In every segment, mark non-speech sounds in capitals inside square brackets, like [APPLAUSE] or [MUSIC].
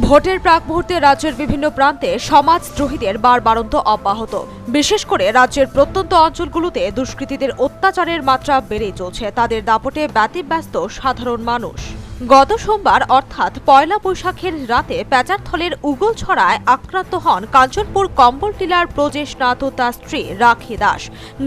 ভোটের প্রাক মুহূর্তে রাজ্যের বিভিন্ন প্রান্তে সমাজদ্রোহীদের বারবারন্ত অব্যাহত। বিশেষ করে রাজ্যের প্রত্যন্ত অঞ্চলগুলোতে দুষ্কৃতীদের অত্যাচারের মাত্রা বেড়েই চলছে। তাদের দাপটে ব্যতিব্যস্ত সাধারণ মানুষ। গত সোমবার, অর্থাৎ পয়লা বৈশাখের রাতে প্যাচারথলের উগল ছড়ায় আক্রান্ত হন কাঞ্চনপুর কম্বল টিলার প্রজেশ নাথ ও তার স্ত্রী রাখি দাস।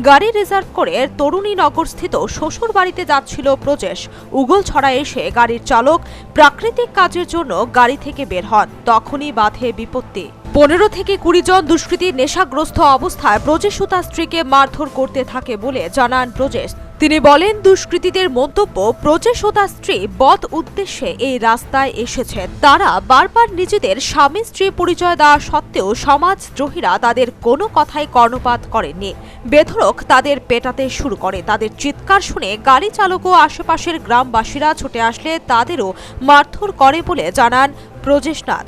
গাড়ি রিজার্ভ করে তরুণীনগরস্থিত শ্বশুর বাড়িতে যাচ্ছিল প্রজেশ উগল ছড়ায় এসে গাড়ির চালক প্রাকৃতিক কাজের জন্য গাড়ি থেকে বের হন। তখনই বাধে বিপত্তি। পনেরো থেকে কুড়ি জন দুষ্কৃতী নেশাগ্রস্ত অবস্থায় প্রজেশ ও তার স্ত্রীকে মারধর করতে থাকে বলে জানান প্রজেশ তিনি বলেন, দুষ্কৃতীদের মন্তব্য প্রজেশ স্ত্রী বদ উদ্দেশ্যে এই রাস্তায় এসেছে। তারা বারবার নিজেদের স্বামী স্ত্রী পরিচয় দেওয়া সত্ত্বেও সমাজদ্রোহীরা তাদের কোনো কথাই কর্ণপাত করেননি। বেধরক তাদের পেটাতে শুরু করে। তাদের চিৎকার শুনে গাড়ি চালক ও আশেপাশের গ্রামবাসীরা ছুটে আসলে তাদেরও মারধর করে বলে জানান প্রজেশনাথ।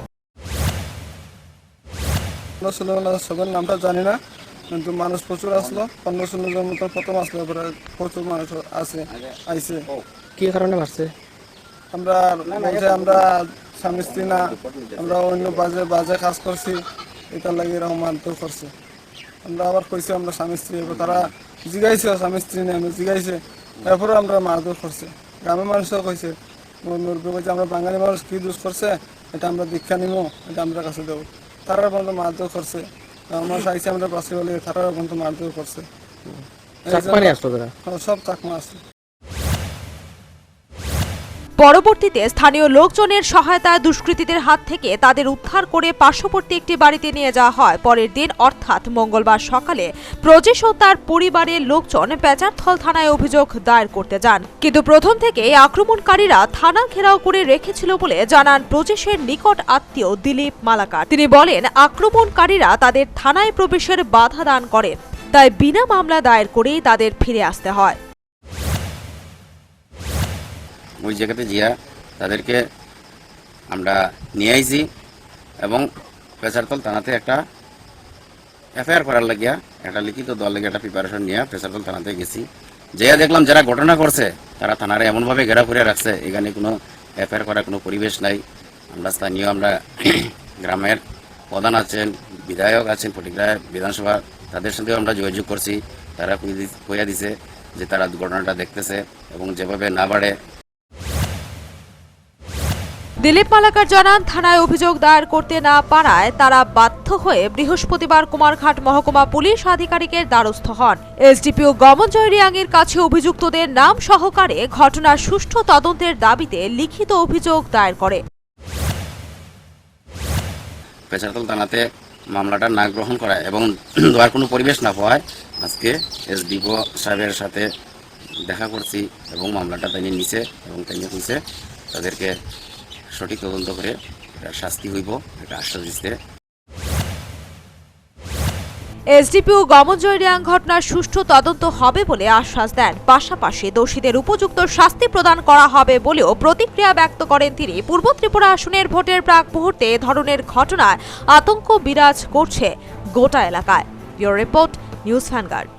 জানি না। কিন্তু মানুষ প্রচুর আসলো পনেরো ষোলো জন মতো প্রথম আসলো এবারে প্রচুর মানুষ আছে আইসে কি কারণে মারছে আমরা বলছে আমরা স্বামী স্ত্রী না আমরা অন্য বাজে বাজে কাজ করছি এটা লাগে এরকম মারধর করছে। আমরা আবার কইছি আমরা স্বামী স্ত্রী এবার তারা জিগাইছে স্বামী স্ত্রী নেই আমি জিগাইছে এরপরে আমরা মারধর করছে। গ্রামের মানুষও কইছে মুরব্বী কইছে আমরা বাঙালি মানুষ কি দোষ করছে? এটা আমরা দীক্ষা নিবো এটা আমরা কাছে দেবো। তারা পর্যন্ত মারধর করছে। আমরা চাইছি আমাদের পাশে বলে তারা পর্যন্ত মারধর করছে। চাকমানি আসলো তারা? সব চাকমা পরবর্তীতে স্থানীয় লোকজনের সহায়তায় দুষ্কৃতীদের হাত থেকে তাদের উদ্ধার করে পার্শ্ববর্তী একটি বাড়িতে নিয়ে যাওয়া হয়। পরের দিন, অর্থাৎ মঙ্গলবার সকালে, প্রজেশ ও তার পরিবারের লোকজন পেচারথল থানায় অভিযোগ দায়ের করতে যান। কিন্তু প্রথম থেকে আক্রমণকারীরা থানা ঘেরাও করে রেখেছিল বলে জানান প্রজেশের নিকট আত্মীয় দিলীপ মালাকার। তিনি বলেন, আক্রমণকারীরা তাদের থানায় প্রবেশের বাধা দান করেন, তাই বিনা মামলা দায়ের করেই তাদের ফিরে আসতে হয়। ওই জায়গাতে জিয়া তাদেরকে আমরা নিয়ে আইছি এবং প্রেসারতল থানাতে একটা এফআইআর করার লাগিয়া, একটা লিখিত দল লাগে একটা প্রিপারেশন নিয়ে প্রেসারতল থানাতে গেছি। যেয়া দেখলাম যারা ঘটনা করছে, তারা থানারে এমনভাবে ঘেরা করে রাখছে, এখানে কোনো এফআইআর করার কোনো পরিবেশ নাই। আমরা স্থানীয়, আমরা [CLEARS THROAT] গ্রামের প্রধান আছেন, বিধায়ক আছেন ফটিকরা বিধানসভা, তাদের সাথেও আমরা যোগাযোগ করছি। তারা কইয়া দিছে যে তারা ঘটনাটা দেখতেছে এবং যেভাবে না বাড়ে দিলীপ মালাকার জানান, থানায় অভিযোগ দায়ের করতে না পারায় তারা বাধ্য হয়ে বৃহস্পতিবার কুমারঘাট মহকুমা পুলিশ আধিকারিকের দ্বারস্থ হন। এসডিপিও গমনজয় রিয়াংয়ের কাছে অভিযুক্তদের নাম সহকারে ঘটনার সুষ্ঠু তদন্তের দাবিতে লিখিত অভিযোগ দায়ের করে। পেশারতল থানাতে মামলাটা না গ্রহণ করা এবং [CLEARS THROAT] দেওয়ার কোনো পরিবেশ না পাওয়ায় আজকে এসডিপো সাহেবের সাথে দেখা করছি এবং মামলাটা তিনি নিছে এবং তিনি হয়েছে তাদেরকে সঠিক তদন্ত করে শাস্তি হইব, এটা আশ্বাস দিচ্ছে এসডিপিও গমনজয় রিয়াং ঘটনার সুষ্ঠু তদন্ত হবে বলে আশ্বাস দেন। পাশাপাশি দোষীদের উপযুক্ত শাস্তি প্রদান করা হবে বলেও প্রতিক্রিয়া ব্যক্ত করেন তিনি। পূর্ব ত্রিপুরা আসনের ভোটের প্রাক মুহূর্তে ধরনের ঘটনায় আতঙ্ক বিরাজ করছে গোটা এলাকায়। Your report, news vanguard